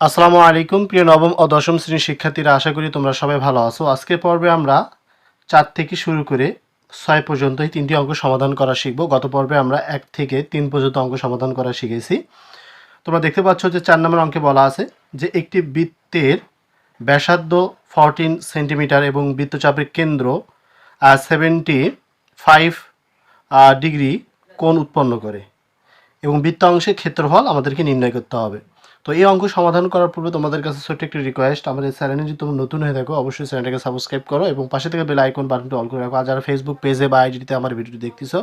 আসসালামু আলাইকুম, প্রিয় নবম ও দশম শ্রেণির শিক্ষার্থীরা, আশা করি তোমরা সবাই ভালো আছো। আজকের পর্বে আমরা চার থেকে শুরু করে ছয় পর্যন্ত এই তিনটি অঙ্ক সমাধান করা শিখব। গত পর্বে আমরা এক থেকে তিন পর্যন্ত অঙ্ক সমাধান করা শিখেছি। তোমরা দেখতে পাচ্ছ যে চার নম্বর অঙ্কে বলা আছে যে একটি বৃত্তের ব্যাসার্ধ ফরটিন সেন্টিমিটার এবং বৃত্তচাপের কেন্দ্র সেভেন্টি ফাইভ ডিগ্রি কোণ উৎপন্ন করে এবং বৃত্ত অংশের ক্ষেত্রফল আমাদেরকে নির্ণয় করতে হবে। তো এই অঙ্ক সমাধান করার পূর্বে তোমাদের কাছে ছোট্ট একটি রিকোয়েস্ট আমাদের চ্যানেলে যদি তোমরা নতুন হয়ে থাকো, অবশ্যই চ্যানেলটাকে সাবস্ক্রাইব করো এবং পাশে থেকে বেল আইকন বাটনটি অল করে রাখো। আর যারা ফেসবুক পেজে বা আইডিতে আমার ভিডিওটি দেখতেছো,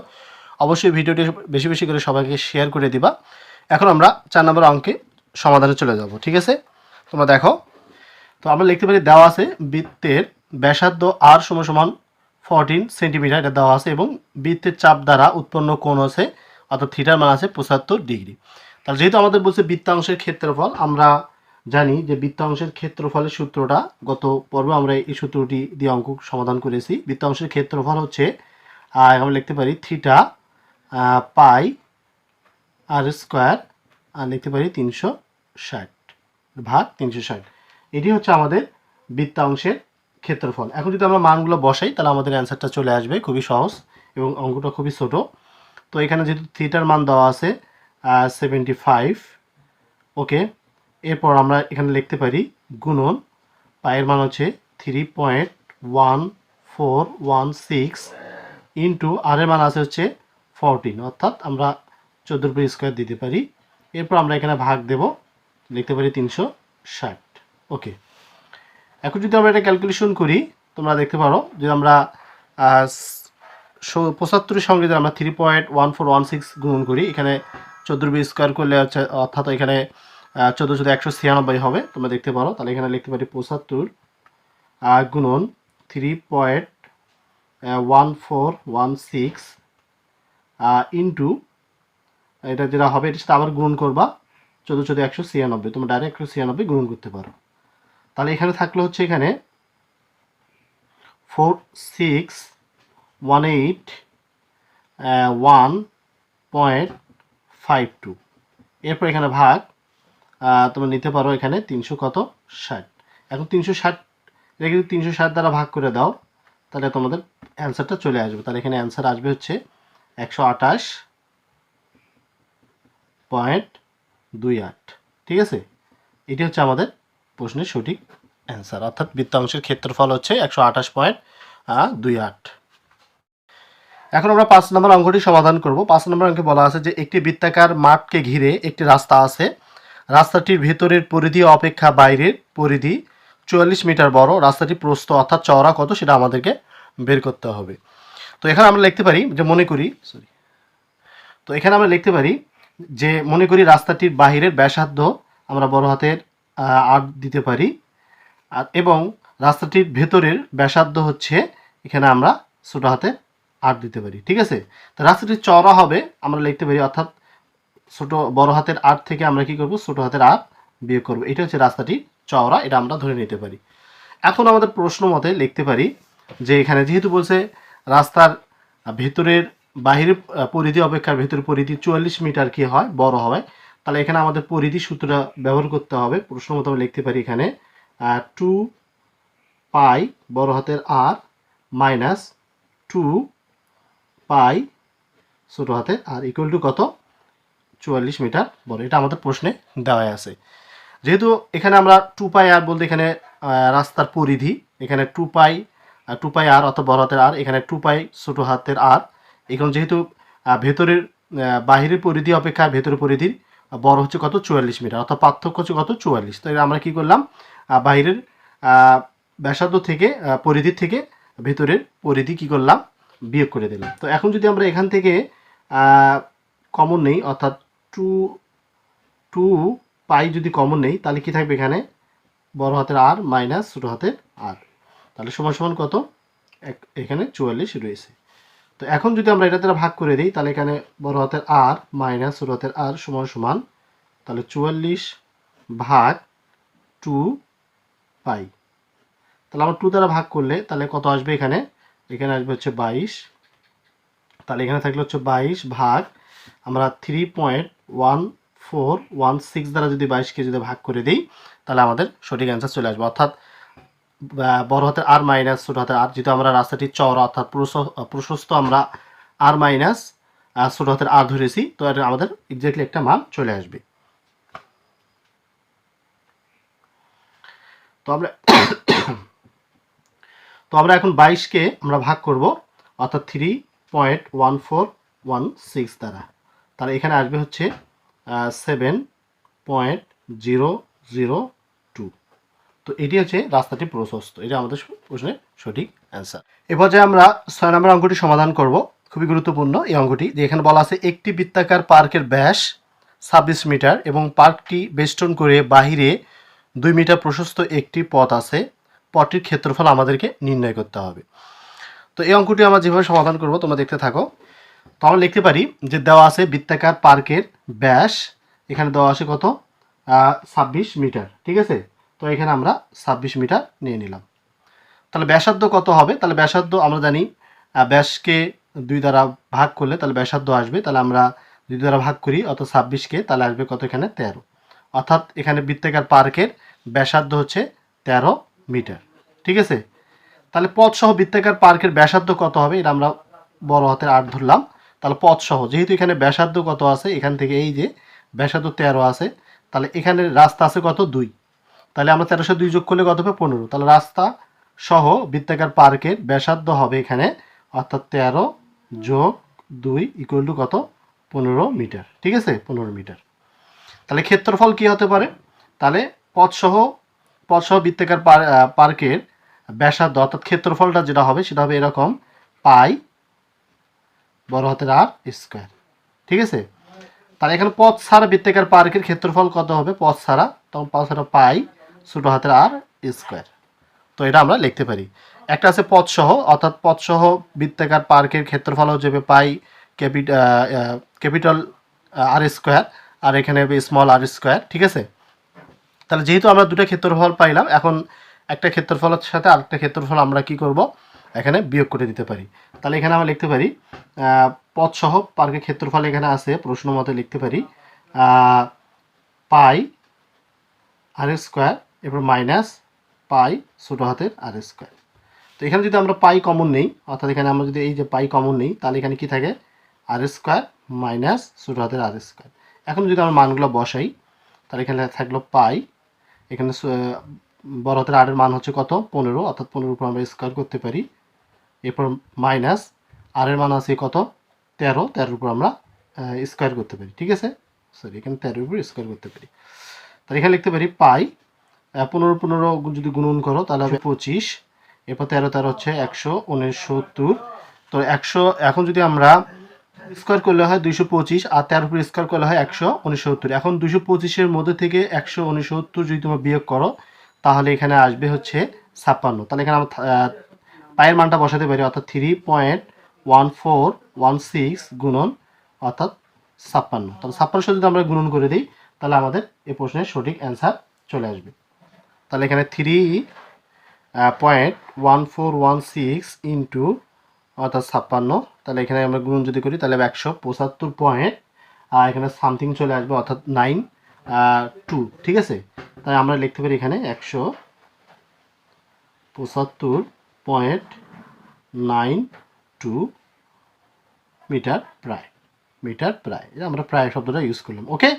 অবশ্যই ভিডিওটি বেশি বেশি করে সবাইকে শেয়ার করে দিবা। এখন আমরা চার নম্বর অঙ্কে সমাধানে চলে যাব, ঠিক আছে? তোমরা দেখো, তো আমরা লিখতে পারি দেওয়া আছে বৃত্তের ব্যাসার্ধ আর সমান ফোরটিন সেন্টিমিটার এটা দেওয়া আছে, এবং বৃত্তের চাপ দ্বারা উৎপন্ন কোণ আছে, অর্থাৎ থিটার মান আছে পঁচাত্তর ডিগ্রি তাহলে যেহেতু আমাদের বলছে বৃত্তাংশের ক্ষেত্রফল, আমরা জানি যে বৃত্তাংশের ক্ষেত্রফলের সূত্রটা গত পর্বে আমরা এই সূত্রটি দিয়ে অঙ্ক সমাধান করেছি। বৃত্তাংশের ক্ষেত্রফল হচ্ছে আমরা লিখতে পারি থিটা পাই আর স্কোয়ার, আর লিখতে পারি তিনশো ষাট, ভাগ তিনশো ষাট। এটি হচ্ছে আমাদের বৃত্তাংশের ক্ষেত্রফল। এখন যদি আমরা মানগুলো বসাই, তাহলে আমাদের অ্যান্সারটা চলে আসবে খুবই সহজ এবং অঙ্কটা খুবই ছোট। তো এখানে যেহেতু থিটার মান দেওয়া আছে সেভেন্টি ফাইভ ওকে এরপর আমরা এখানে লিখতে পারি গুণন পায়ের মান হচ্ছে three point one four one six into আরের মান আছে হচ্ছে ফোরটিন অর্থাৎ আমরা চোদ্দোর উপর স্কোয়ার দিতে পারি। এরপর আমরা এখানে ভাগ দেব, লিখতে পারি তিনশো ষাট। ওকে এখন যদি আমরা এটা ক্যালকুলেশন করি, তোমরা দেখতে পারো যে আমরা পঁচাত্তরের সঙ্গে যদি আমরা three point one four one six গুণন করি, এখানে চোদ্দোর বি স্কোয়ার করলে হচ্ছে, অর্থাৎ এখানে চোদ্দ চোদ্দ একশো ছিয়ানব্বই হবে। তোমরা দেখতে পারো, তাহলে এখানে লিখতে পারি পঁচাত্তর গুণন three point one four one six into এটা যেটা হবে, এটার সাথে আবার গুণন করবা চোদ্দ চোদ্দ একশো ছিয়ানব্বই। তোমরা ডাইরেক্ট একশো ছিয়ানব্বই গুণন করতে পারো। তাহলে এখানে থাকলে হচ্ছে এখানে four six one eight one point five two এরপর এখানে ভাগ তোমরা নিতে পারো এখানে তিনশো কত? ষাট। এখন তিনশো ষাট রেখে যদি তিনশো ষাট দ্বারা ভাগ করে দাও, তাহলে তোমাদের অ্যান্সারটা চলে আসবে। তাহলে এখানে অ্যান্সার আসবে হচ্ছে একশো আঠাশ পয়েন্ট দুই আট। ঠিক আছে? এটি হচ্ছে আমাদের প্রশ্নের সঠিক অ্যান্সার। অর্থাৎ বৃত্তাংশের ক্ষেত্রফল হচ্ছে একশো আঠাশ পয়েন্ট দুই আট। এখন আমরা পাঁচ নম্বর অঙ্কটি সমাধান করব। পাঁচ নম্বর অঙ্কে বলা আছে যে একটি বৃত্তাকার মাঠকে ঘিরে একটি রাস্তা আছে। রাস্তাটির ভেতরের পরিধি অপেক্ষা বাইরের পরিধি চুয়াল্লিশ মিটার বড়। রাস্তাটি প্রস্থ অর্থাৎ চওড়া কত সেটা আমাদেরকে বের করতে হবে। তো এখানে আমরা লিখতে পারি যে মনে করি সরি তো এখানে আমরা লিখতে পারি যে মনে করি রাস্তাটির বাহিরের ব্যাসার্ধ আমরা বড় হাতের আট দিতে পারি। এবং রাস্তাটির ভেতরের ব্যাসার্ধ হচ্ছে, এখানে আমরা ছোটো হাতে আট দিতে পারি, ঠিক আছে? তো রাস্তাটি চওড়া হবে, আমরা লিখতে পারি অর্থাৎ ছোট বড় হাতের আট থেকে আমরা কি করব? ছোট হাতের আট বিয়োগ করব। এটা হচ্ছে রাস্তাটি চওড়া, এটা আমরা ধরে নিতে পারি। এখন আমাদের প্রশ্ন মতে লিখতে পারি যে এখানে যেহেতু বলছে রাস্তার ভেতরের বাহিরের পরিধি অপেক্ষা ভেতরের পরিধি চুয়াল্লিশ মিটার কি হয়? বড় হয়। তাহলে এখানে আমাদের পরিধি সূত্রটা ব্যবহার করতে হবে। প্রশ্ন মতো আমরা লিখতে পারি এখানে টু পাই বড় হাতের আর মাইনাস টু পাই ছোট হাতে, আর ইকুয়াল টু কত? চুয়াল্লিশ মিটার বড় এটা আমাদের প্রশ্নে দেওয়া আছে। যেহেতু এখানে আমরা টু পাই আর বলতে এখানে রাস্তার পরিধি, এখানে টু পাই টু পাই আর অর্থাৎ বড় হাতের আর এখানে টু পাই ছোট হাতের আর এখন যেহেতু ভেতরের বাহিরের পরিধি অপেক্ষা ভেতরের পরিধির বড় হচ্ছে কত? চুয়াল্লিশ মিটার, অর্থাৎ পার্থক্য হচ্ছে কত? চুয়াল্লিশ। তো আমরা কি করলাম? বাহিরের ব্যাসার্ধ থেকে পরিধির থেকে ভেতরের পরিধি কি করলাম? বিয়োগ করে দিলাম। তো এখন যদি আমরা এখান থেকে কমন নেই, অর্থাৎ টু টু পাই যদি কমন নেই, তাহলে কি থাকবে এখানে? বড় হাতের আর মাইনাস ছোটো হাতের আর তাহলে সমান সমান কত? এক- এখানে চুয়াল্লিশ রয়েছে। তো এখন যদি আমরা এটা ভাগ করে দিই, তাহলে এখানে বড় হাতের আর মাইনাস ছোটো হাতের আর সমান সমান, তাহলে চুয়াল্লিশ ভাগ টু পাই তাহলে আমরা টু দ্বারা ভাগ করলে তাহলে কত আসবে এখানে? এখানে আসবে হচ্ছে বাইশ। তাহলে এখানে থাকলে হচ্ছে বাইশ ভাগ আমরা three point one four one six দ্বারা যদি বাইশকে যদি ভাগ করে দিই, তাহলে আমাদের সঠিক অ্যান্সার চলে আসবে। অর্থাৎ বড় হাতের আর মাইনাস ছোট হাতের আর যেহেতু আমরা রাস্তাটি চওড়া, অর্থাৎ প্রশস্ত প্রশস্ত আমরা আর মাইনাস ছোট হাতের আর ধরেছি, তো এটা আমাদের এক্স্যাক্টলি একটা মান চলে আসবে। তো আমরা তো আমরা এখন বাইশকে আমরা ভাগ করব, অর্থাৎ three point one four one six দ্বারা। তাহলে এখানে আসবে হচ্ছে seven point zero zero two তো এটি হচ্ছে রাস্তাটি প্রশস্ত, এটা আমাদের প্রশ্নের সঠিক অ্যান্সার এ পর্যায়ে আমরা ছয় নম্বর অঙ্কটি সমাধান করব, খুবই গুরুত্বপূর্ণ। এই অঙ্কটি, যে এখানে বলা আছে, একটি বৃত্তাকার পার্কের ব্যাস ছাব্বিশ মিটার এবং পার্কটি বেষ্টন করে বাহিরে দুই মিটার প্রশস্ত একটি পথ আছে। পথটির ক্ষেত্রফল আমাদেরকে নির্ণয় করতে হবে। তো এই অঙ্কটি আমরা যেভাবে সমাধান করব, তোমরা দেখতে থাকো। তো আমরা লিখতে পারি যে দেওয়া আছে বৃত্তাকার পার্কের ব্যাস, এখানে দেওয়া আছে কত? ছাব্বিশ মিটার, ঠিক আছে? তো এখানে আমরা ছাব্বিশ মিটার নিয়ে নিলাম। তাহলে ব্যাসার্ধ কত হবে? তাহলে ব্যাসার্ধ আমরা জানি ব্যাসকে দুই দ্বারা ভাগ করলে তাহলে ব্যাসার্ধ আসবে, তাহলে আমরা দুই দ্বারা ভাগ করি অত ছাব্বিশকে, তাহলে আসবে কত এখানে? তেরো। অর্থাৎ এখানে বৃত্তাকার পার্কের ব্যাসার্ধ হচ্ছে তেরো মিটার। ঠিক আছে? তাহলে পথ সহ বৃত্তাকার পার্কের ব্যাসার্ধ কত হবে? এটা আমরা বড় হাতের আট ধরলাম। তাহলে পথ সহ যেহেতু এখানে ব্যাসার্ধ কত আছে, এখান থেকে এই যে ব্যাসার্ধ তেরো আছে, তাহলে এখানে রাস্তা আছে কত? দুই। তাহলে আমরা তেরোশো দুই যোগ করলে কত হবে? পনেরো। তাহলে রাস্তা সহ বৃত্তাকার পার্কের ব্যাসার্ধ হবে এখানে, অর্থাৎ তেরো যোগ দুই ইকুয়াল টু কত? পনেরো মিটার। ঠিক আছে? পনেরো মিটার। তাহলে ক্ষেত্রফল কি হতে পারে? তাহলে পথসহ পথসহ বৃত্তাকার পার- পার্কের ব্যাসার্ধ অর্থাৎ ক্ষেত্রফলটা যেটা হবে সেটা হবে এরকম পাই বড় হাতের আর স্কোয়ার। ঠিক আছে? তাহলে এখানে পথ ছাড়া বৃত্তাকার পার্কের ক্ষেত্রফল কত হবে? পথ ছাড়া, তখন পথ ছাড়া পাই ছোটো হাতের আর স্কোয়ার। তো এটা আমরা লিখতে পারি। একটা আছে পথ সহ অর্থাৎ পথ সহ বৃত্তাকার পার্কের ক্ষেত্রফল হচ্ছে pi capital capital R square, আর এখানে স্মল আর স্কোয়ার। ঠিক আছে? তাহলে যেহেতু আমরা দুটো ক্ষেত্রফল পাইলাম এখন একটা ক্ষেত্রফলের সাথে আরেকটা ক্ষেত্রফল আমরা কি করব? এখানে বিয়োগ করে দিতে পারি। তাহলে এখানে আমরা লিখতে পারি আহ, পথ সহ পার্কের ক্ষেত্রফল এখানে আছে প্রশ্ন মতে লিখতে পারি পাই আর স্কোয়ার এরপর মাইনাস পাই ছোটো হাতের আর স্কোয়ার। তো এখানে যদি আমরা পাই কমন নেই অর্থাৎ এখানে আমরা যদি এই যে পাই কমন নেই তাহলে এখানে কি থাকে? আর স্কোয়ার মাইনাস ছোটো হাতের আর স্কোয়ার। এখন যদি আমরা মানগুলো বসাই তাহলে এখানে থাকল পাই এখানে বড় হাতের আরের মান হচ্ছে কত? পনেরো। অর্থাৎ পনেরোর উপর আমরা স্কোয়ার করতে পারি। এরপর মাইনাস আরের মান আছে কত? তেরো। তেরোর উপর আমরা স্কোয়ার করতে পারি। ঠিক আছে? সরি এখানে তেরোর উপর স্কোয়ার করতে পারি। তাহলে এখানে লিখতে পারি পাই পনেরো পনেরো যদি গুণন করো, তাহলে হবে পঁচিশ। এরপর তেরো তেরো হচ্ছে একশো উনসত্তর। তো একশো, এখন যদি আমরা স্কোয়ার করলে হয় দুইশো পঁচিশ আর তেরো উপর স্কোয়ার করলে হয় একশো উনসত্তর। এখন দুশো পঁচিশের মধ্যে থেকে একশো উনসত্তর যদি তোমরা বিয়োগ করো, তাহলে এখানে আসবে হচ্ছে ছাপ্পান্ন। তাহলে এখানে আমরা পায়ের মানটা বসাতে পারি, অর্থাৎ three point one four one six গুণন অর্থাৎ ছাপ্পান্ন। তাহলে ছাপ্পান্ন যদি আমরা গুণন করে দিই, তাহলে আমাদের এই প্রশ্নের সঠিক অ্যান্সার চলে আসবে। তাহলে এখানে three point one four one six into অর্থাৎ ছাপ্পান্ন। তাহলে এখানে আমরা গুণ যদি করি, তাহলে একশো পঁচাত্তর পয়েন্ট আর এখানে সামথিং চলে আসবে, অর্থাৎ নাইন টু ঠিক আছে? তাই আমরা লিখতে পারি এখানে একশো পঁচাত্তর পয়েন্ট নাইন টু মিটার প্রায় মিটার প্রায়। এটা আমরা প্রায় শব্দটা ইউজ করলাম ওকে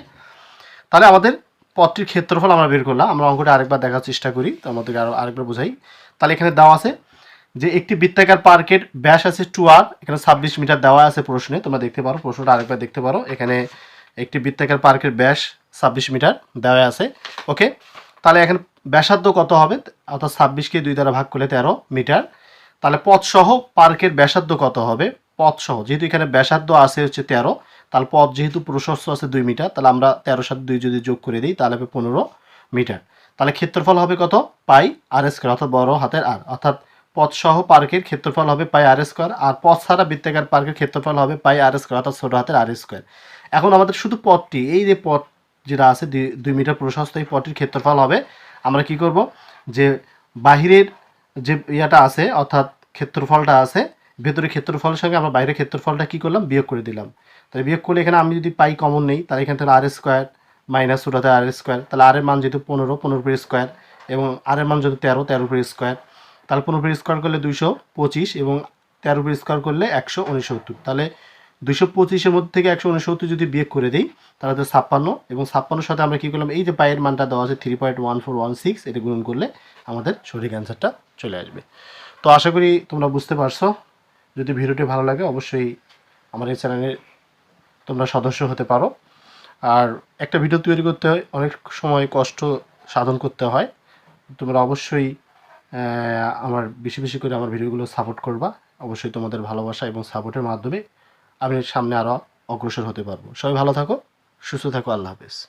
তাহলে আমাদের পথটির ক্ষেত্রফল আমরা বের করলাম। আমরা অঙ্কটা আরেকবার দেখার চেষ্টা করি, তো আমাদেরকে আরও আরেকবার বোঝাই। তাহলে এখানে দেওয়া আছে যে একটি বৃত্তাকার পার্কের ব্যাস আছে টু আর এখানে ছাব্বিশ মিটার দেওয়া আছে প্রশ্নে, তোমরা দেখতে পারো, প্রশ্নটা আরেকবার দেখতে পারো, এখানে একটি বৃত্তাকার পার্কের ব্যাস ছাব্বিশ মিটার দেওয়া আছে, ওকে? তাহলে এখানে ব্যাসার্ধ কত হবে? অর্থাৎ ছাব্বিশকে দুই দ্বারা ভাগ করলে তেরো মিটার। তাহলে পথসহ পার্কের ব্যাসার্ধ কত হবে? পথসহ, যেহেতু এখানে ব্যাসার্ধ আছে হচ্ছে তেরো, তাহলে পথ যেহেতু প্রশস্ত আছে দুই মিটার, তাহলে আমরা তেরো সাথে দুই যদি যোগ করে দিই, তাহলে হবে পনেরো মিটার। তাহলে ক্ষেত্রফল হবে কত? পাই আর স্কোয়ার, অর্থাৎ বড় হাতের আর, অর্থাৎ পথ সহ পার্কের ক্ষেত্রফল হবে পাই আর স্কোয়ার, আর পথ ছাড়া বৃত্তাকার পার্কের ক্ষেত্রফল হবে পাই আর স্কোয়ার, অর্থাৎ ছোট হাতের আর স্কোয়ার। এখন আমাদের শুধু পথটি, এই যে পথ যেটা আছে, দুই- মিটার প্রশস্ত এই পথটির ক্ষেত্রফল হবে, আমরা কি করব? যে বাহিরের যে ইয়াটা আছে, অর্থাৎ ক্ষেত্রফলটা আছে ভেতরে ক্ষেত্রফলের সঙ্গে আমরা বাইরের ক্ষেত্রফলটা কী করলাম? বিয়োগ করে দিলাম। তাহলে বিয়োগ করলে এখানে আমি যদি পাই কমন নেই, তাহলে এখান থেকে আর স্কোয়ার মাইনাস ওটাতে আর স্কোয়ার, তাহলে আর এর মান যেহেতু পনেরো পনেরো স্কোয়ার, এবং আর এর মান যেহেতু তেরো তেরো স্কোয়ার তাহলে পনেরো উপরে স্কোয়ার করলে দুইশো পঁচিশ এবং তেরো উপরে স্কোয়ার করলে একশো উনসত্তর। তাহলে দুশো পঁচিশের মধ্যে থেকে একশো উনসত্তর যদি বিয়োগ করে দিই, তাহলে তো ছাপ্পান্ন এবং ছাপ্পান্নর সাথে আমরা কী করলাম? এই যে পায়ের মানটা দেওয়া আছে three point one four one six, এটা গুণন করলে আমাদের সঠিক অ্যান্সারটা চলে আসবে। তো আশা করি তোমরা বুঝতে পারছ। যদি ভিডিওটি ভালো লাগে অবশ্যই আমার এই চ্যানেলে তোমরা সদস্য হতে পারো। আর একটা ভিডিও তৈরি করতে হয়, অনেক সময় কষ্ট সাধন করতে হয়। তোমরা অবশ্যই আমার বেশি বেশি করে আমার ভিডিওগুলো সাপোর্ট করবা। অবশ্যই তোমাদের ভালোবাসা এবং সাপোর্টের মাধ্যমে আমি সামনে আরও অগ্রসর হতে পারব। সবাই ভালো থাকো, সুস্থ থাকো, আল্লাহ হাফেজ।